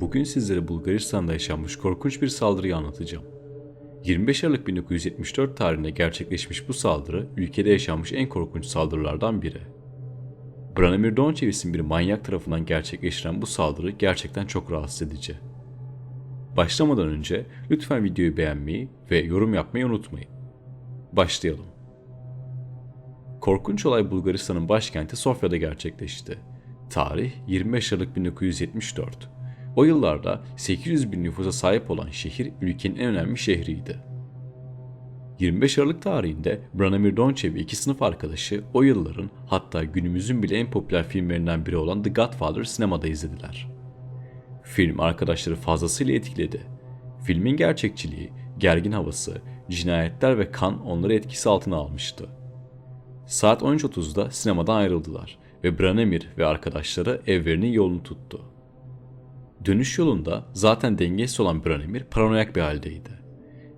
Bugün sizlere Bulgaristan'da yaşanmış korkunç bir saldırıyı anlatacağım. 25 Aralık 1974 tarihinde gerçekleşmiş bu saldırı ülkede yaşanmış en korkunç saldırılardan biri. Branimir Donchev isimli bir manyak tarafından gerçekleştiren bu saldırı gerçekten çok rahatsız edici. Başlamadan önce lütfen videoyu beğenmeyi ve yorum yapmayı unutmayın. Başlayalım. Korkunç olay Bulgaristan'ın başkenti Sofya'da gerçekleşti. Tarih 25 Aralık 1974. O yıllarda 800 bin nüfusa sahip olan şehir ülkenin en önemli şehriydi. 25 Aralık tarihinde Branimir Donchev ve iki sınıf arkadaşı o yılların hatta günümüzün bile en popüler filmlerinden biri olan The Godfather sinemada izlediler. Film arkadaşları fazlasıyla etkiledi. Filmin gerçekçiliği, gergin havası, cinayetler ve kan onları etkisi altına almıştı. Saat 13.30'da sinemadan ayrıldılar ve Branimir ve arkadaşları evlerinin yolunu tuttu. Dönüş yolunda zaten dengesiz olan Branimir paranoyak bir haldeydi.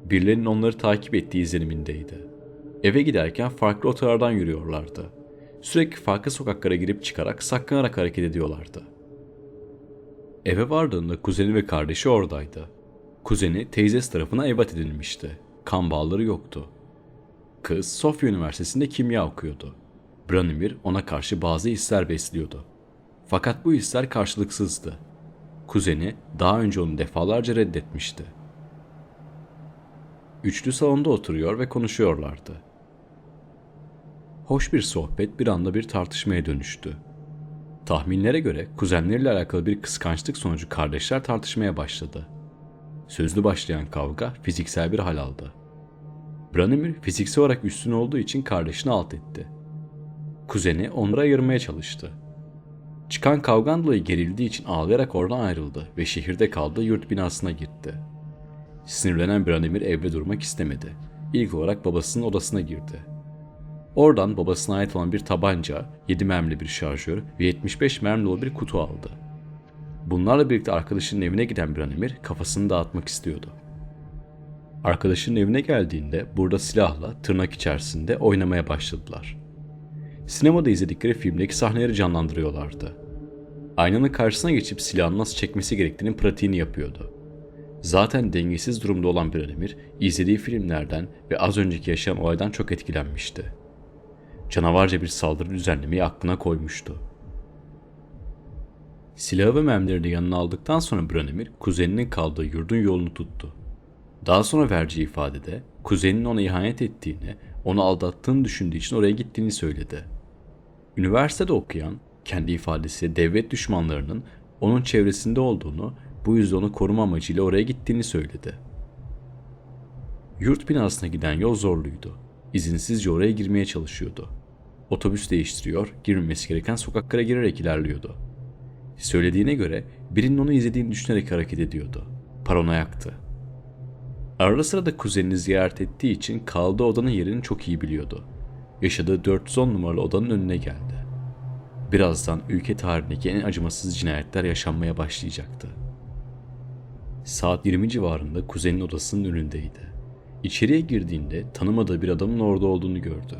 Birilerinin onları takip ettiği izlenimindeydi. Eve giderken farklı otolardan yürüyorlardı. Sürekli farklı sokaklara girip çıkarak saklanarak hareket ediyorlardı. Eve vardığında kuzeni ve kardeşi oradaydı. Kuzeni teyzesi tarafına evat edilmişti. Kan bağları yoktu. Kız Sofya Üniversitesi'nde kimya okuyordu. Branimir ona karşı bazı hisler besliyordu. Fakat bu hisler karşılıksızdı. Kuzeni daha önce onu defalarca reddetmişti. Üçlü salonda oturuyor ve konuşuyorlardı. Hoş bir sohbet bir anda bir tartışmaya dönüştü. Tahminlere göre kuzenleriyle alakalı bir kıskançlık sonucu kardeşler tartışmaya başladı. Sözlü başlayan kavga fiziksel bir hal aldı. Branimir fiziksel olarak üstün olduğu için kardeşini alt etti. Kuzeni onları ayırmaya çalıştı. Çıkan kavgan dolayı gerildiği için ağlayarak oradan ayrıldı ve şehirde kaldığı yurt binasına gitti. Sinirlenen Branimir evde durmak istemedi. İlk olarak babasının odasına girdi. Oradan babasına ait olan bir tabanca, 7 mermili bir şarjör ve 75 mermi dolu bir kutu aldı. Bunlarla birlikte arkadaşının evine giden Branimir kafasını dağıtmak istiyordu. Arkadaşının evine geldiğinde burada silahla tırnak içerisinde oynamaya başladılar. Sinemada izledikleri filmdeki sahneleri canlandırıyorlardı. Aynanın karşısına geçip silahını nasıl çekmesi gerektiğinin pratiğini yapıyordu. Zaten dengesiz durumda olan Branimir, izlediği filmlerden ve az önceki yaşayan olaydan çok etkilenmişti. Canavarca bir saldırı düzenlemeyi aklına koymuştu. Silahı ve mermileri de yanına aldıktan sonra Branimir, kuzeninin kaldığı yurdun yolunu tuttu. Daha sonra vereceği ifadede, kuzeninin ona ihanet ettiğini, onu aldattığını düşündüğü için oraya gittiğini söyledi. Üniversitede okuyan, kendi ifadesi devlet düşmanlarının onun çevresinde olduğunu, bu yüzden onu koruma amacıyla oraya gittiğini söyledi. Yurt binasına giden yol zorluydu. İzinsizce oraya girmeye çalışıyordu. Otobüs değiştiriyor, girmemesi gereken sokaklara girerek ilerliyordu. Söylediğine göre birinin onu izlediğini düşünerek hareket ediyordu. Paranoyaktı. Arada sırada kuzenini ziyaret ettiği için kaldığı odanın yerini çok iyi biliyordu. Yaşadığı 410 numaralı odanın önüne geldi. Birazdan ülke tarihindeki en acımasız cinayetler yaşanmaya başlayacaktı. Saat 20 civarında kuzenin odasının önündeydi. İçeriye girdiğinde tanımadığı bir adamın orada olduğunu gördü.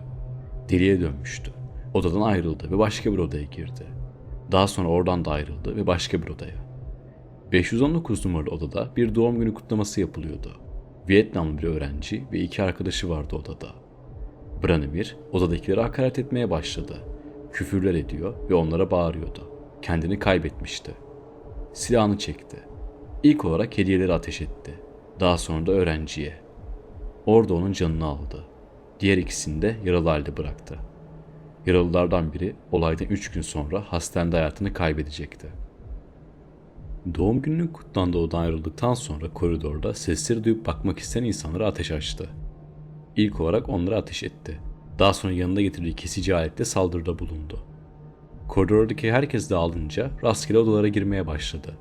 Deliye dönmüştü. Odadan ayrıldı ve başka bir odaya girdi. Daha sonra oradan da ayrıldı ve başka bir odaya. 519 numaralı odada bir doğum günü kutlaması yapılıyordu. Vietnamlı bir öğrenci ve iki arkadaşı vardı odada. Branimir odadakileri hakaret etmeye başladı. Küfürler ediyor ve onlara bağırıyordu. Kendini kaybetmişti. Silahını çekti. İlk olarak hediyeleri ateş etti. Daha sonra da öğrenciye. Orada onun canını aldı. Diğer ikisini de yaralı halde bıraktı. Yaralılardan biri olaydan 3 gün sonra hastanede hayatını kaybedecekti. Doğum gününün kutlandığı odadan ayrıldıktan sonra koridorda sesleri duyup bakmak isteyen insanlara ateş açtı. İlk olarak onlara ateş etti. Daha sonra yanında getirdiği kesici aletle saldırıda bulundu. Koridordaki herkes dağılınca rastgele odalara girmeye başladı.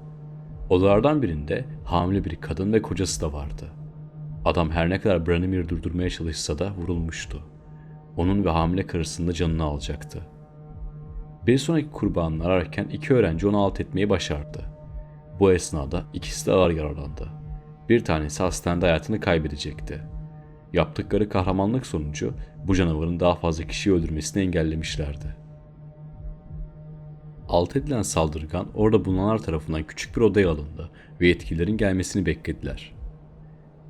Odalardan birinde hamile bir kadın ve kocası da vardı. Adam her ne kadar Branimir'i durdurmaya çalışsa da vurulmuştu. Onun ve hamile karısının da canını alacaktı. Bir sonraki kurbanını ararken iki öğrenci onu alt etmeyi başardı. Bu esnada ikisi de ağır yaralandı. Bir tanesi hastanede hayatını kaybedecekti. Yaptıkları kahramanlık sonucu bu canavarın daha fazla kişiyi öldürmesini engellemişlerdi. Alt edilen saldırgan orada bulunanlar tarafından küçük bir odaya alındı ve yetkililerin gelmesini beklediler.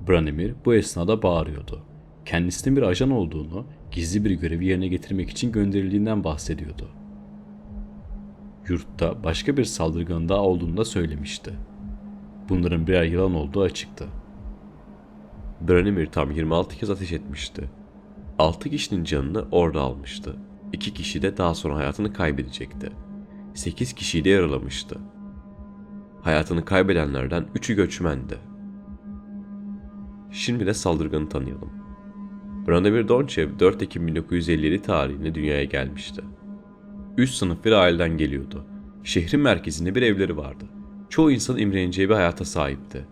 Branimir bu esnada bağırıyordu. Kendisinin bir ajan olduğunu, gizli bir görevi yerine getirmek için gönderildiğinden bahsediyordu. Yurtta başka bir saldırgan daha olduğunu da söylemişti. Bunların birer yılan olduğu açıktı. Branimir tam 26 kez ateş etmişti. 6 kişinin canını orada almıştı. 2 kişi de daha sonra hayatını kaybedecekti. 8 kişiyi de yaralamıştı. Hayatını kaybedenlerden 3'ü göçmendi. Şimdi de saldırganı tanıyalım. Branimir Donchev 4 Ekim 1957 tarihinde dünyaya gelmişti. Üst sınıf bir aileden geliyordu. Şehrin merkezinde bir evleri vardı. Çoğu insan imreneceği bir hayata sahipti.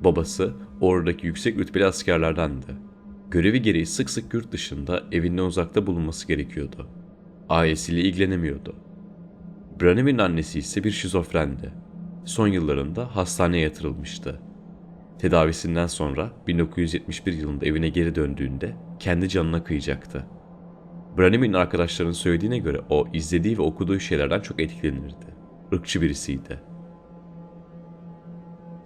Babası oradaki yüksek rütbeli askerlerdendi. Görevi gereği sık sık yurt dışında evinden uzakta bulunması gerekiyordu. Ailesiyle ilgilenemiyordu. Branimir'in annesi ise bir şizofrendi. Son yıllarında hastaneye yatırılmıştı. Tedavisinden sonra 1971 yılında evine geri döndüğünde kendi canına kıyacaktı. Branimir'in arkadaşlarının söylediğine göre o izlediği ve okuduğu şeylerden çok etkilenirdi. Irkçı birisiydi.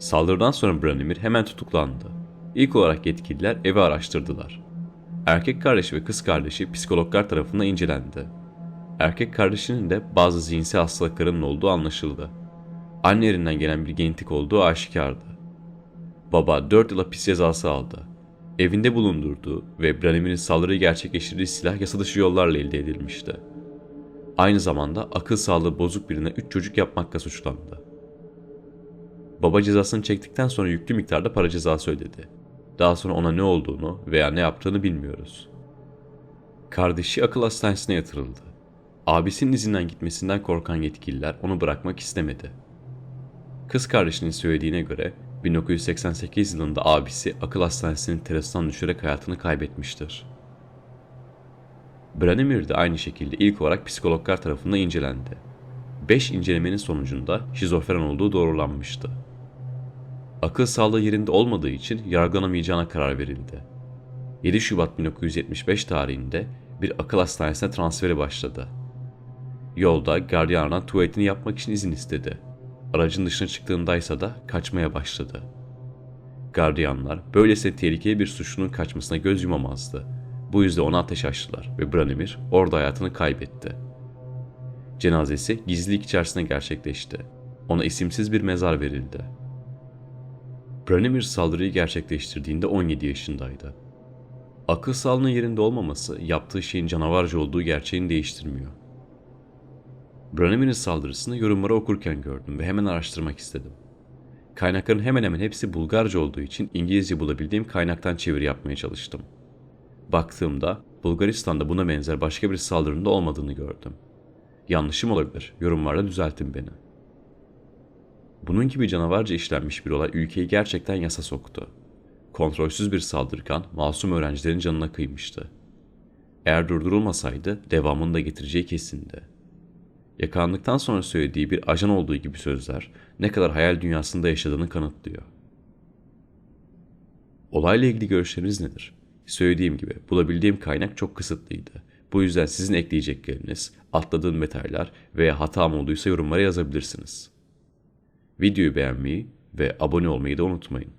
Saldırıdan sonra Branimir hemen tutuklandı. İlk olarak yetkililer evi araştırdılar. Erkek kardeşi ve kız kardeşi psikologlar tarafından incelendi. Erkek kardeşinin de bazı zihinsel hastalıklarının olduğu anlaşıldı. Annelerinden gelen bir genetik olduğu aşikardı. Baba 4 yıl hapis cezası aldı. Evinde bulundurduğu ve Branimir'in saldırıyı gerçekleştirdiği silah yasa dışı yollarla elde edilmişti. Aynı zamanda akıl sağlığı bozuk birine 3 çocuk yapmakla suçlandı. Baba cezasını çektikten sonra yüklü miktarda para cezası ödedi. Daha sonra ona ne olduğunu veya ne yaptığını bilmiyoruz. Kardeşi akıl hastanesine yatırıldı. Abisinin izinden gitmesinden korkan yetkililer onu bırakmak istemedi. Kız kardeşinin söylediğine göre 1988 yılında abisi akıl hastanesinin terasından düşerek hayatını kaybetmiştir. Branimir de aynı şekilde ilk olarak psikologlar tarafından incelendi. 5 incelemenin sonucunda şizofren olduğu doğrulanmıştı. Akıl sağlığı yerinde olmadığı için yargılanamayacağına karar verildi. 7 Şubat 1975 tarihinde bir akıl hastanesine transferi başladı. Yolda gardiyandan tuvaletini yapmak için izin istedi. Aracın dışına çıktığındaysa da kaçmaya başladı. Gardiyanlar böylesine tehlikeli bir suçlunun kaçmasına göz yumamazdı. Bu yüzden ona ateş açtılar ve Branimir orada hayatını kaybetti. Cenazesi gizlilik içerisinde gerçekleşti. Ona isimsiz bir mezar verildi. Branimir saldırıyı gerçekleştirdiğinde 17 yaşındaydı. Akıl sağlığının yerinde olmaması yaptığı şeyin canavarca olduğu gerçeğini değiştirmiyor. Branimir'in saldırısını yorumları okurken gördüm ve hemen araştırmak istedim. Kaynakların hemen hemen hepsi Bulgarca olduğu için İngilizce bulabildiğim kaynaktan çeviri yapmaya çalıştım. Baktığımda Bulgaristan'da buna benzer başka bir saldırının da olmadığını gördüm. Yanlışım olabilir, yorumlarda düzeltin beni. Bunun gibi canavarca işlenmiş bir olay ülkeyi gerçekten yasa soktu. Kontrolsüz bir saldırgan masum öğrencilerin canına kıymıştı. Eğer durdurulmasaydı devamını da getireceği kesindi. Yakalandıktan sonra söylediği bir ajan olduğu gibi sözler ne kadar hayal dünyasında yaşadığını kanıtlıyor. Olayla ilgili görüşleriniz nedir? Söylediğim gibi bulabildiğim kaynak çok kısıtlıydı. Bu yüzden sizin ekleyecekleriniz, atladığım detaylar veya hatam olduysa yorumlara yazabilirsiniz. Videoyu beğenmeyi ve abone olmayı da unutmayın.